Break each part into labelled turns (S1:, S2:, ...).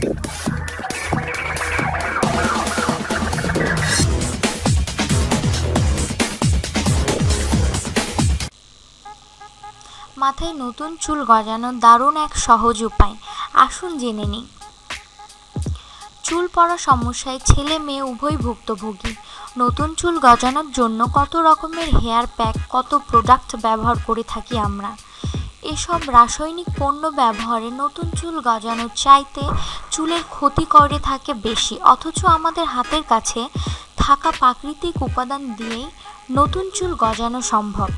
S1: মাথায় নতুন চুল গজানোর দারুণ এক সহজ উপায়। আসুন জেনে নিই। চুল পড়া সমস্যায় ছেলে মেয়ে উভয় ভুক্তভোগী। নতুন চুল গজানোর জন্য কত রকমের হেয়ার প্যাক, কত প্রোডাক্ট ব্যবহার করে থাকি আমরা? এসব রাসায়নিক পণ্য ব্যবহারে নতুন চুল গজানোর চাইতে চুলের ক্ষতি করে থাকে বেশি। অথচ আমাদের হাতের কাছে থাকা প্রাকৃতিক উপাদান দিয়েই নতুন চুল গজানো সম্ভব।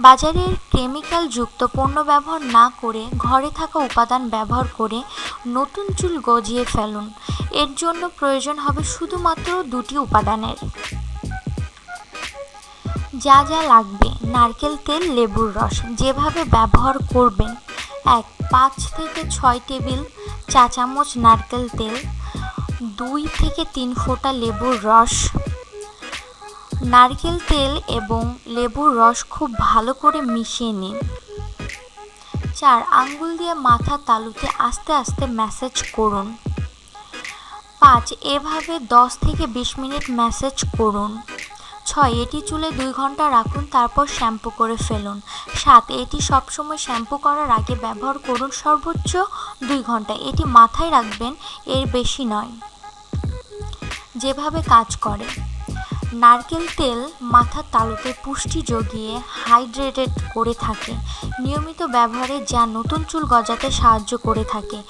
S1: বাজারের কেমিক্যালযুক্ত পণ্য ব্যবহার না করে ঘরে থাকা উপাদান ব্যবহার করে নতুন চুল গজিয়ে ফেলুন। এর জন্য প্রয়োজন হবে শুধুমাত্র দুটি উপাদানের। যা যা লাগবে, নারকেল তেল, লেবুর রস, যেভাবে ব্যবহার করবেন। এক, পাঁচ থেকে ছয় টেবিল চা চামচ নারকেল তেল, দুই থেকে তিন ফোঁটা লেবুর রস। নারকেল তেল এবং লেবুর রস খুব ভালো করে মিশিয়ে নিন। চার, আঙ্গুল দিয়ে মাথা তালুতে আস্তে আস্তে ম্যাসেজ করুন। পাঁচ, এভাবে দশ থেকে বিশ মিনিট ম্যাসেজ করুন। ছয়, এটি চুলে দুই ঘণ্টা রাখুন, তারপর শ্যাম্পু করে ফেলুন। সাত, এটি সবসময় শ্যাম্পু করার আগে ব্যবহার করুন সর্বোচ্চ দুই ঘণ্টা, এটি মাথায় রাখবেন, এর বেশি নয়। যেভাবে কাজ করে। নারকেল তেল মাথার তালুতে পুষ্টি জগিয়ে হাইড্রেটেড করে থাকে। নিয়মিত ব্যবহারে যা নতুন চুল গজাতে সাহায্য করে থাকে।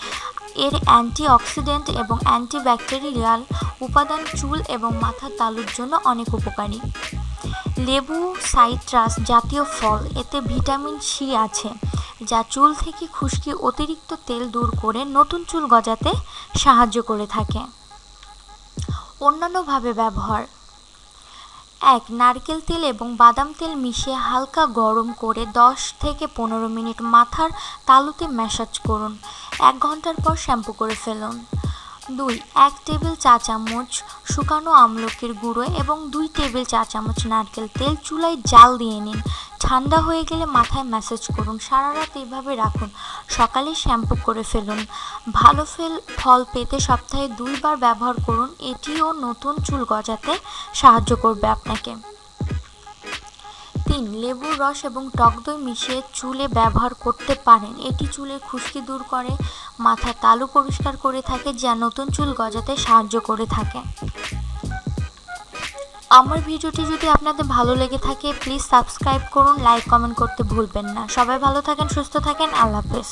S1: এর অ্যান্টিঅক্সিডেন্ট এবং অ্যান্টিব্যাকটেরিয়াল উপাদান চুল এবং মাথার তালুর জন্য অনেক উপকারী। লেবু, সাইট্রাস জাতীয় ফল, এতে ভিটামিন সি আছে, যা চুল থেকে খুশকি অতিরিক্ত তেল দূর করে নতুন চুল গজাতে সাহায্য করে থাকে। অন্যান্যভাবে ব্যবহার। এক, নারকেল তেল এবং বাদাম তেল মিশিয়ে হালকা গরম করে দশ থেকে পনেরো মিনিট মাথার তালুতে ম্যাসাজ করুন। এক ঘণ্টার পর শ্যাম্পু করে ফেলুন। দুই, এক টেবিল চা চামচ শুকানো আমলকির গুঁড়ো এবং দুই টেবিল চা চামচ নারকেল তেল চুলায় জাল দিয়ে নিন। ঠান্ডা হয়ে গেলে মাথায় ম্যাসেজ করুন। সারা রাত এইভাবে রাখুন। সকালে শ্যাম্পু করে ফেলুন। ভালো ফেল ফল পেতে সপ্তাহে দুইবার ব্যবহার করুন। এটিও নতুন চুল গজাতে সাহায্য করবে আপনাকে। তিন লেবুর রস এবং টক দই মিশিয়ে চুলে ব্যবহার করতে পারেন। এটি চুলের খুশকি দূর করে মাথার তালু পরিষ্কার করে থাকে, যা নতুন চুল গজাতে সাহায্য করে থাকে। আমার ভিডিওটি যদি আপনাদের ভালো লেগে থাকে প্লিজ সাবস্ক্রাইব করুন লাইক কমেন্ট করতে ভুলবেন না। সবাই ভালো থাকেন, সুস্থ থাকেন, আল্লাহ হাফেজ।